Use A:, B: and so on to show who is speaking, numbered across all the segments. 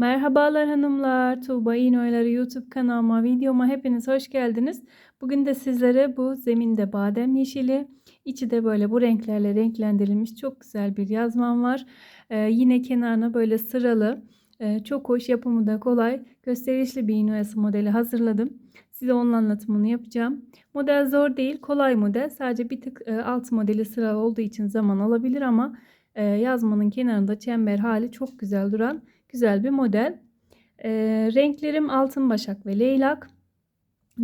A: Merhabalar hanımlar, Tuğba İğnoyları YouTube kanalıma, videoma hepiniz hoş geldiniz. Bugün de sizlere bu zeminde badem yeşili, içi de böyle bu renklerle renklendirilmiş çok güzel bir yazmam var. Ee, yine kenarına böyle sıralı, e, çok hoş yapımı da kolay, gösterişli bir iğnoyası modeli hazırladım. Size onun anlatımını yapacağım. Model zor değil, kolay model. Sadece bir tık e, alt modeli sıralı olduğu için zaman alabilir ama e, yazmanın kenarında çember hali çok güzel duran güzel bir model. E, renklerim altın başak ve leylak.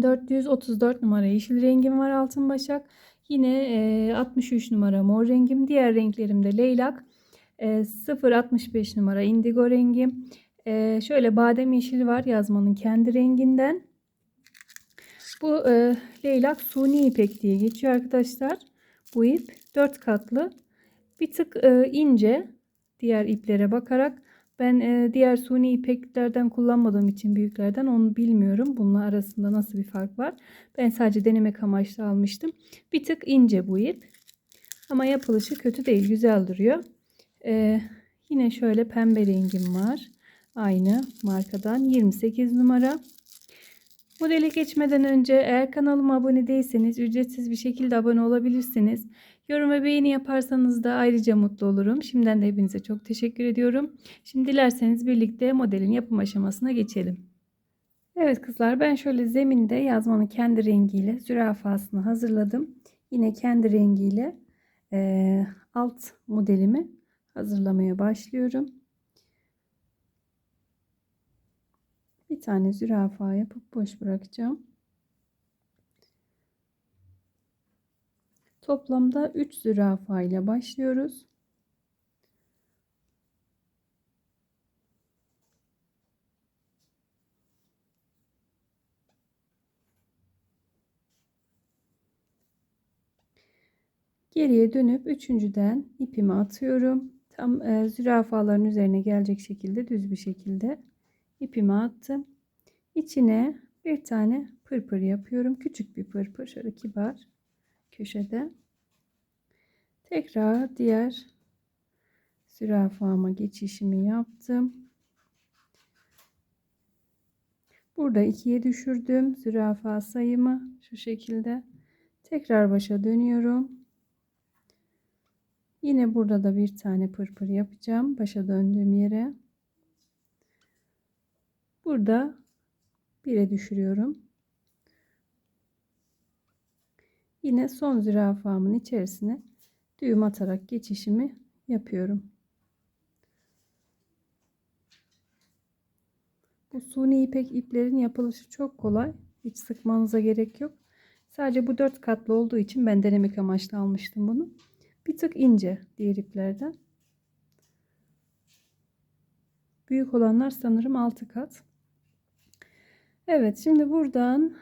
A: 434 numara yeşil rengim var altın başak. Yine e, 63 numara mor rengim. Diğer renklerim de leylak. E, 065 numara indigo rengim. E, şöyle badem yeşili var yazmanın kendi renginden. Bu e, leylak suni ipek diye geçiyor arkadaşlar. Bu ip 4 katlı. Bir tık e, ince diğer iplere bakarak. Ben e, diğer suni ipeklerden kullanmadığım için büyüklerden onu bilmiyorum. Bunun arasında nasıl bir fark var. Ben sadece denemek amaçlı almıştım. Bir tık ince bu ip. Ama yapılışı kötü değil. Güzel duruyor. E, yine şöyle pembe rengim var. Aynı markadan 28 numara. Modele geçmeden önce eğer kanalıma abone değilseniz ücretsiz bir şekilde abone olabilirsiniz. Yorum ve beğeni yaparsanız da ayrıca mutlu olurum. Şimdiden de hepinize çok teşekkür ediyorum. Şimdi dilerseniz birlikte modelin yapım aşamasına geçelim. Evet kızlar ben şöyle zeminde yazmanın kendi rengiyle zürafasını hazırladım. Yine kendi rengiyle e, alt modelimi hazırlamaya başlıyorum. Bir tane zürafa yapıp boş bırakacağım. Toplamda 3 zürafa ile başlıyoruz. Geriye dönüp üçüncüden ipimi atıyorum. Tam e, zürafaların üzerine gelecek şekilde düz bir şekilde ipimi attım. İçine bir tane pırpır yapıyorum. Küçük bir pırpır şöyle kibar köşede. Tekrar diğer zürafama geçişimi yaptım. Burada ikiye düşürdüm zürafa sayımı şu şekilde. Tekrar başa dönüyorum. Yine burada da bir tane pırpır yapacağım başa döndüğüm yere. Burada bire düşürüyorum. Yine son zürafamın içerisine düğüm atarak geçişimi yapıyorum. Bu suni ipek iplerin yapılışı çok kolay. Hiç sıkmanıza gerek yok. Sadece bu dört katlı olduğu için ben denemek amaçlı almıştım bunu. Bir tık ince diğer iplerden. Büyük olanlar sanırım 6 kat. Evet şimdi buradan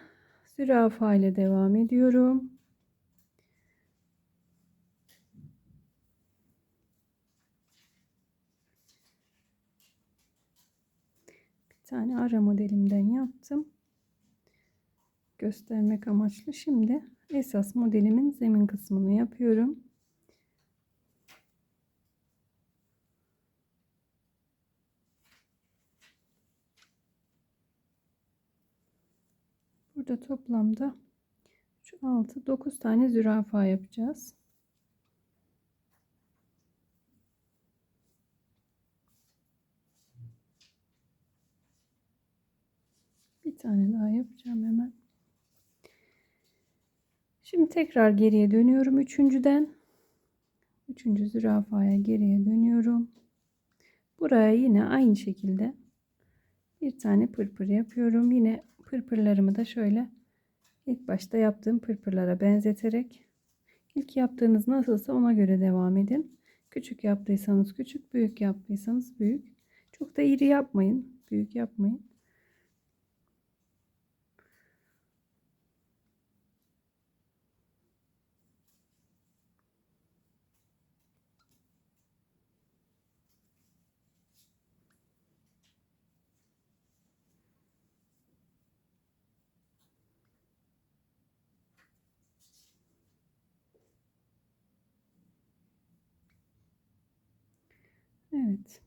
A: zürafa ile devam ediyorum. Tane ara modelimden yaptım. Göstermek amaçlı. Şimdi esas modelimin zemin kısmını yapıyorum. Burada toplamda 6 9 tane zürafa yapacağız. Bir tane daha yapacağım hemen. Şimdi tekrar geriye dönüyorum üçüncüden. Üçüncü zürafaya geriye dönüyorum. Buraya yine aynı şekilde bir tane pırpır yapıyorum. Yine pırpırlarımı da şöyle ilk başta yaptığım pırpırlara benzeterek ilk yaptığınız nasılsa ona göre devam edin. Küçük yaptıysanız küçük, büyük yaptıysanız büyük. Çok da iri yapmayın, büyük yapmayın. Evet.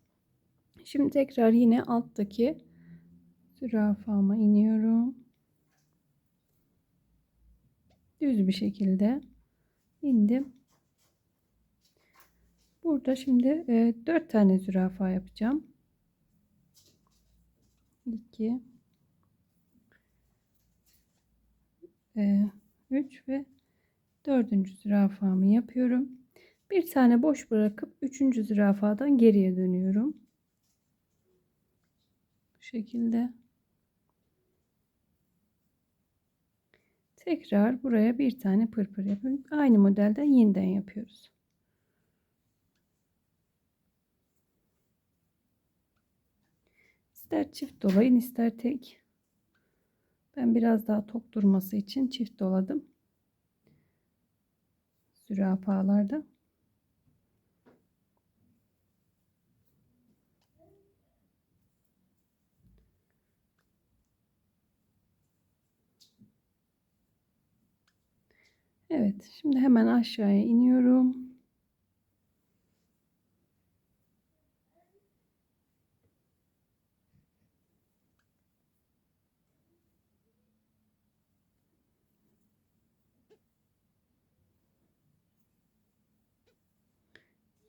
A: Şimdi tekrar yine alttaki zürafama iniyorum. Düz bir şekilde indim. Burada şimdi e, 4 tane zürafa yapacağım. 2 e, 3 ve dördüncü zürafamı yapıyorum. Bir tane boş bırakıp üçüncü zürafadan geriye dönüyorum. Şekilde. Tekrar buraya bir tane pırpır yapıyorum. Aynı modelden yeniden yapıyoruz. İster çift dolayın ister tek. Ben biraz daha tok durması için çift doladım. Zürafalarda. Evet, şimdi hemen aşağıya iniyorum.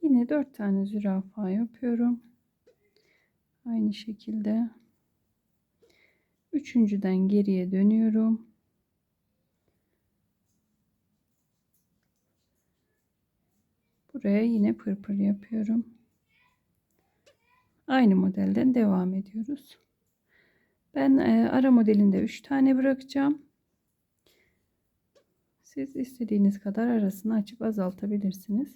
A: Yine 4 tane zürafa yapıyorum. Aynı şekilde. Üçüncüden geriye dönüyorum. Buraya yine pırpır yapıyorum. Aynı modelden devam ediyoruz. Ben e, ara modelinde 3 tane bırakacağım. Siz istediğiniz kadar arasını açıp azaltabilirsiniz.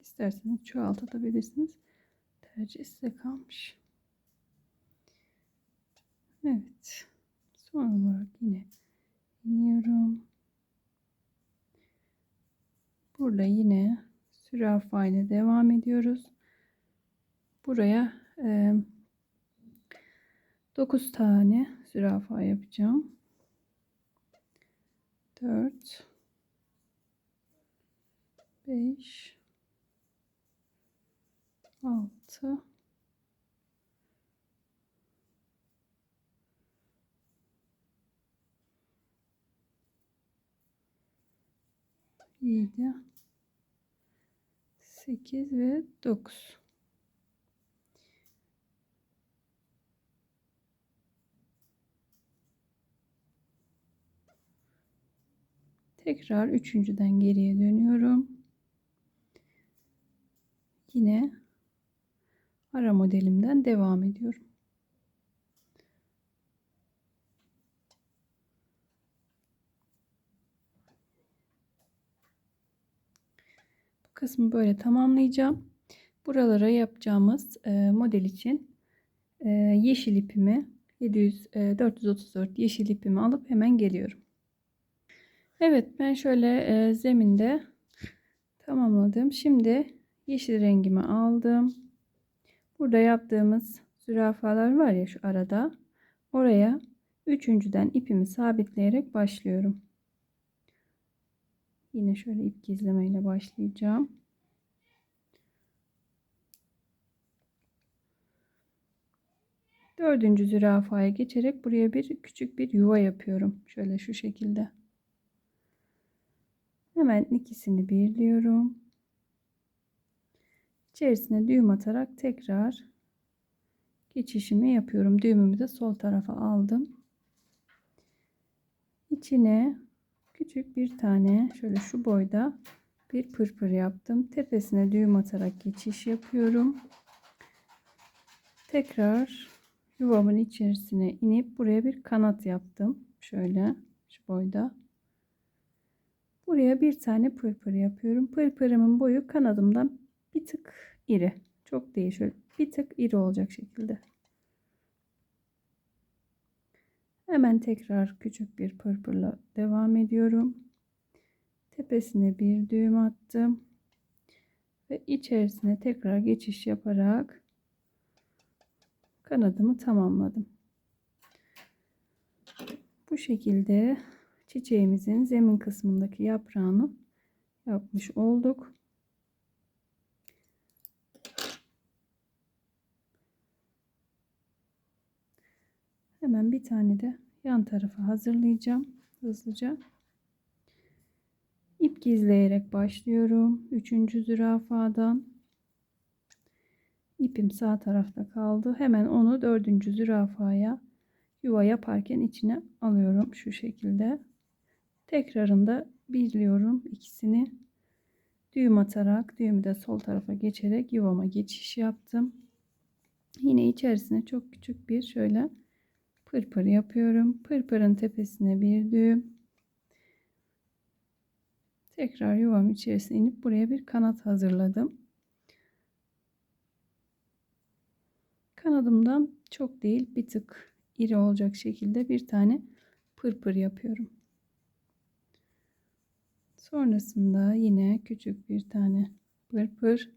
A: İsterseniz çoğaltabilirsiniz. Tercih size kalmış. Evet. Son olarak yine iniyorum. Burada yine zürafa ile devam ediyoruz. Buraya e, 9 tane zürafa yapacağım. 4 5 6 7 8 ve 9 tekrar üçüncüden geriye dönüyorum. Yine ara modelimden devam ediyorum kısmı böyle tamamlayacağım. Buralara yapacağımız e, model için e, yeşil ipimi 700 e, 434 yeşil ipimi alıp hemen geliyorum. Evet ben şöyle e, zeminde tamamladım. Şimdi yeşil rengimi aldım. Burada yaptığımız zürafalar var ya şu arada. Oraya üçüncüden ipimi sabitleyerek başlıyorum. Yine şöyle ip gizlemeyle başlayacağım. Dördüncü zürafaya geçerek buraya bir küçük bir yuva yapıyorum. Şöyle şu şekilde. Hemen ikisini birliyorum. İçerisine düğüm atarak tekrar geçişimi yapıyorum. Düğümümü de sol tarafa aldım. İçine küçük bir tane şöyle şu boyda bir pırpır yaptım. Tepesine düğüm atarak geçiş yapıyorum. Tekrar yuvamın içerisine inip buraya bir kanat yaptım. Şöyle şu boyda. Buraya bir tane pırpır yapıyorum. Pırpırımın boyu kanadımdan bir tık iri. Çok değil şöyle bir tık iri olacak şekilde. Hemen tekrar küçük bir pırpırla devam ediyorum. Tepesine bir düğüm attım. Ve içerisine tekrar geçiş yaparak kanadımı tamamladım. Bu şekilde çiçeğimizin zemin kısmındaki yaprağını yapmış olduk. Hemen bir tane de yan tarafa hazırlayacağım hızlıca. İp gizleyerek başlıyorum. Üçüncü zürafadan. İpim sağ tarafta kaldı. Hemen onu dördüncü zürafaya yuva yaparken içine alıyorum şu şekilde. Tekrarında birliyorum ikisini. Düğüm atarak düğümü de sol tarafa geçerek yuvama geçiş yaptım. Yine içerisine çok küçük bir şöyle pırpır yapıyorum. Pırpırın tepesine bir düğüm. Tekrar yuvam içerisine inip buraya bir kanat hazırladım. Kanadımdan çok değil bir tık iri olacak şekilde bir tane pırpır yapıyorum. Sonrasında yine küçük bir tane pırpır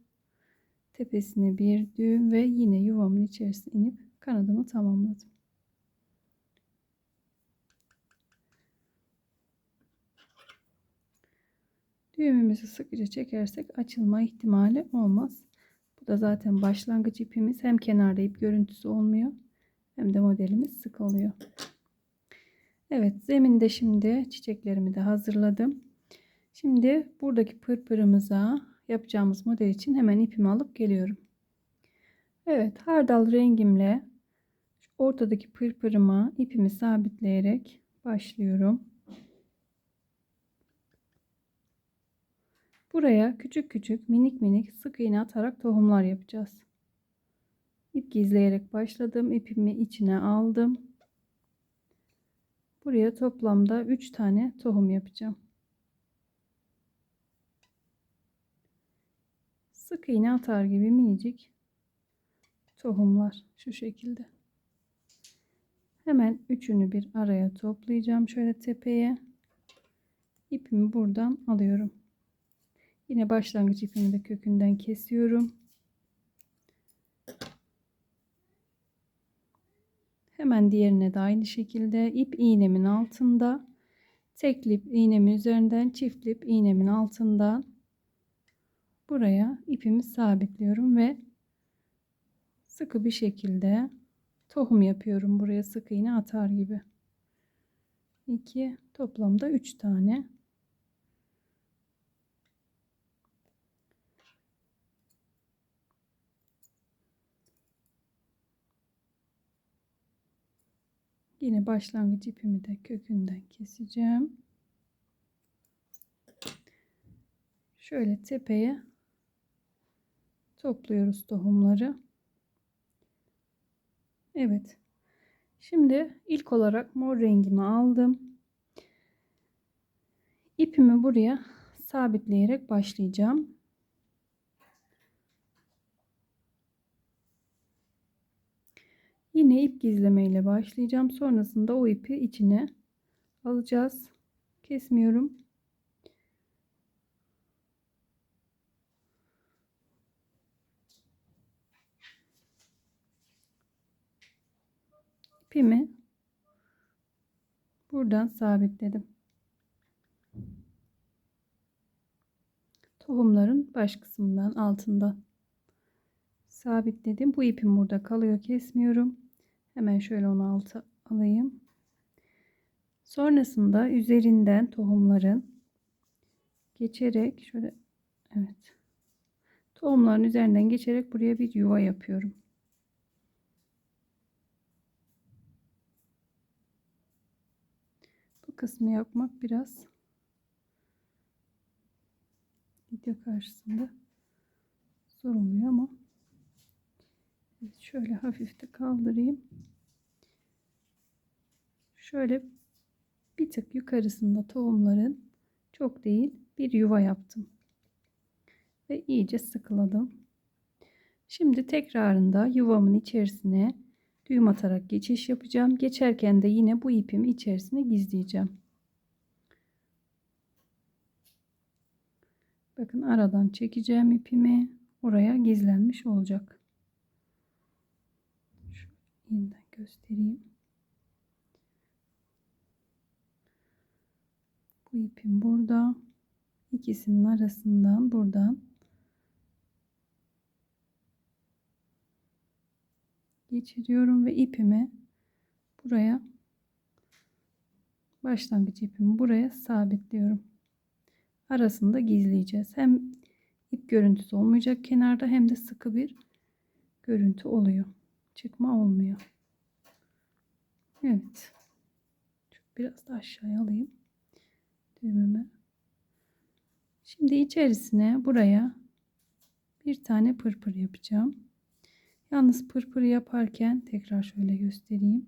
A: tepesine bir düğüm ve yine yuvamın içerisine inip kanadımı tamamladım. Düğümümüzü sıkıca çekersek açılma ihtimali olmaz. Bu da zaten başlangıç ipimiz. Hem kenarda ip görüntüsü olmuyor hem de modelimiz sık oluyor. Evet zeminde şimdi çiçeklerimi de hazırladım. Şimdi buradaki pırpırımıza yapacağımız model için hemen ipimi alıp geliyorum. Evet hardal rengimle ortadaki pırpırıma ipimi sabitleyerek başlıyorum. Buraya küçük küçük minik minik sık iğne atarak tohumlar yapacağız. İp gizleyerek başladım. İpimi içine aldım. Buraya toplamda 3 tane tohum yapacağım. Sık iğne atar gibi minicik tohumlar şu şekilde. Hemen üçünü bir araya toplayacağım şöyle tepeye. İpimi buradan alıyorum. Yine başlangıç ipimi de kökünden kesiyorum. Hemen diğerine de aynı şekilde ip iğnemin altında teklip iğnemin üzerinden çiftlip iğnemin altından buraya ipimi sabitliyorum ve sıkı bir şekilde tohum yapıyorum buraya sık iğne atar gibi. 2 toplamda 3 tane Yine başlangıç ipimi de kökünden keseceğim. Şöyle tepeye topluyoruz tohumları. Evet. Şimdi ilk olarak mor rengimi aldım. İpimi buraya sabitleyerek başlayacağım. Yine ip gizleme ile başlayacağım. Sonrasında o ipi içine alacağız. Kesmiyorum. İpimi buradan sabitledim. Tohumların baş kısmından altından sabitledim. Bu ipim burada kalıyor. Kesmiyorum. Hemen şöyle onu alta alayım. Sonrasında üzerinden tohumların geçerek şöyle evet. Tohumların üzerinden geçerek buraya bir yuva yapıyorum. Bu kısmı yapmak biraz video karşısında zor oluyor ama şöyle hafif de kaldırayım. Şöyle bir tık yukarısında tohumların çok değil bir yuva yaptım. Ve iyice sıkıladım. Şimdi tekrarında yuvamın içerisine düğüm atarak geçiş yapacağım. Geçerken de yine bu ipimi içerisine gizleyeceğim. Bakın aradan çekeceğim ipimi. Oraya gizlenmiş olacak yeniden göstereyim. Bu ipim burada. İkisinin arasından buradan geçiriyorum ve ipimi buraya başlangıç ipimi buraya sabitliyorum. Arasında gizleyeceğiz. Hem ip görüntüsü olmayacak kenarda hem de sıkı bir görüntü oluyor. Çıkma olmuyor. Evet. Biraz da aşağıya alayım. Düğümümü. Şimdi içerisine buraya bir tane pırpır yapacağım. Yalnız pırpır yaparken tekrar şöyle göstereyim.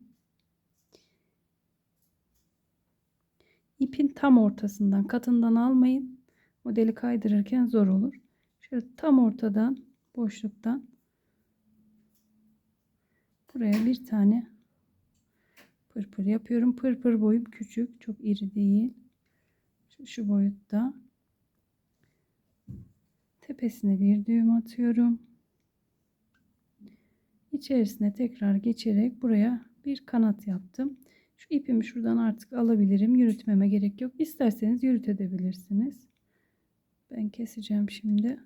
A: İpin tam ortasından katından almayın. Modeli kaydırırken zor olur. Şöyle tam ortadan boşluktan buraya bir tane pırpır yapıyorum. Pırpır boyum küçük. Çok iri değil. Şu, şu boyutta. Tepesine bir düğüm atıyorum. İçerisine tekrar geçerek buraya bir kanat yaptım. Şu ipimi şuradan artık alabilirim. Yürütmeme gerek yok. İsterseniz yürütebilirsiniz. Ben keseceğim şimdi.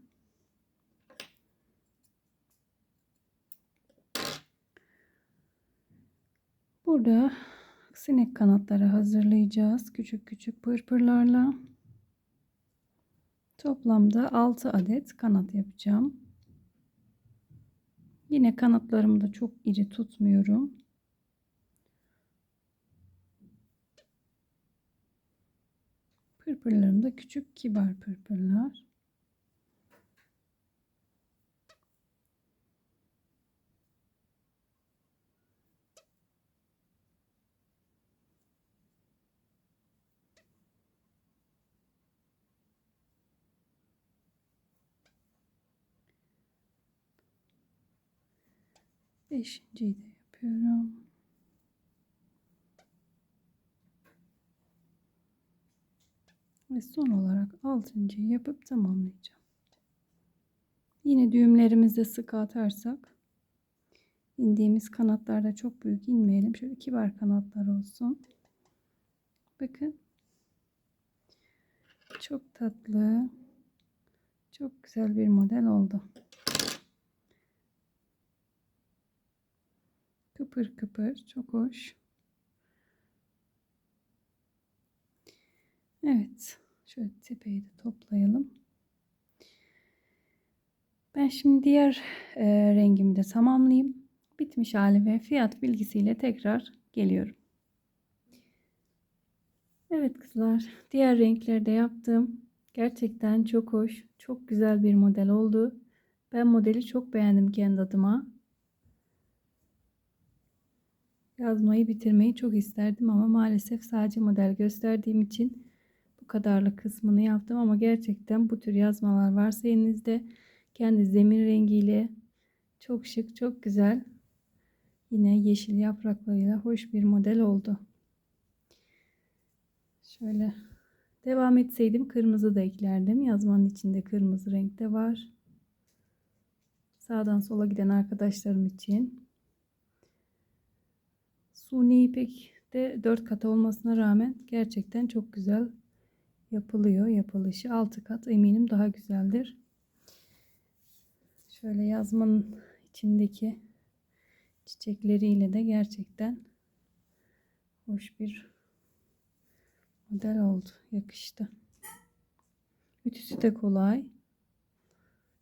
A: Burada sinek kanatları hazırlayacağız. Küçük küçük pırpırlarla. Toplamda 6 adet kanat yapacağım. Yine kanatlarımı da çok iri tutmuyorum. Pırpırlarım da küçük kibar pırpırlar. Beşinciyi de yapıyorum. Ve son olarak altıncıyı yapıp tamamlayacağım. Yine düğümlerimizi sık atarsak indiğimiz kanatlarda çok büyük inmeyelim. Şöyle kibar kanatlar olsun. Bakın. Çok tatlı. Çok güzel bir model oldu. Kıpır kıpır. Çok hoş. Evet. Şöyle tepeyi de toplayalım. Ben şimdi diğer e, rengimi de tamamlayayım. Bitmiş hali ve fiyat bilgisiyle tekrar geliyorum. Evet kızlar. Diğer renkleri de yaptım. Gerçekten çok hoş. Çok güzel bir model oldu. Ben modeli çok beğendim kendi adıma. Yazmayı bitirmeyi çok isterdim ama maalesef sadece model gösterdiğim için bu kadarlık kısmını yaptım ama gerçekten bu tür yazmalar varsa elinizde kendi zemin rengiyle çok şık, çok güzel. Yine yeşil yapraklarıyla hoş bir model oldu. Şöyle devam etseydim kırmızı da eklerdim. Yazmanın içinde kırmızı renkte var. Sağdan sola giden arkadaşlarım için. Suni ipek de 4 kat olmasına rağmen gerçekten çok güzel yapılıyor. Yapılışı 6 kat eminim daha güzeldir. Şöyle yazmanın içindeki çiçekleriyle de gerçekten hoş bir model oldu. Yakıştı. Ütüsü de kolay.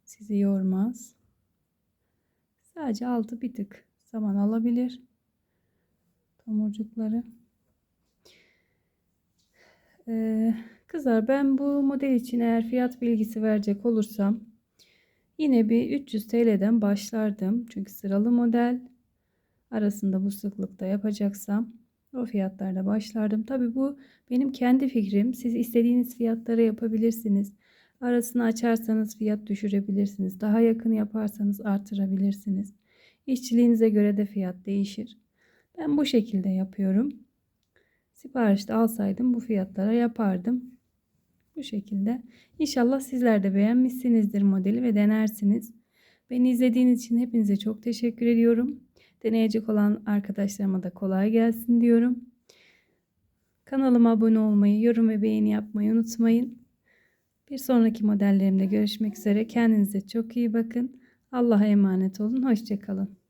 A: Sizi yormaz. Sadece altı bir tık zaman alabilir. Tomurcukları. Ee, kızlar ben bu model için eğer fiyat bilgisi verecek olursam yine bir 300 TL'den başlardım. Çünkü sıralı model arasında bu sıklıkta yapacaksam o fiyatlarda başlardım. Tabi bu benim kendi fikrim. Siz istediğiniz fiyatlara yapabilirsiniz. Arasını açarsanız fiyat düşürebilirsiniz. Daha yakın yaparsanız artırabilirsiniz. İşçiliğinize göre de fiyat değişir. Ben bu şekilde yapıyorum. Siparişte alsaydım bu fiyatlara yapardım. Bu şekilde. İnşallah sizler de beğenmişsinizdir modeli ve denersiniz. Beni izlediğiniz için hepinize çok teşekkür ediyorum. Deneyecek olan arkadaşlarıma da kolay gelsin diyorum. Kanalıma abone olmayı, yorum ve beğeni yapmayı unutmayın. Bir sonraki modellerimde görüşmek üzere. Kendinize çok iyi bakın. Allah'a emanet olun. Hoşçakalın.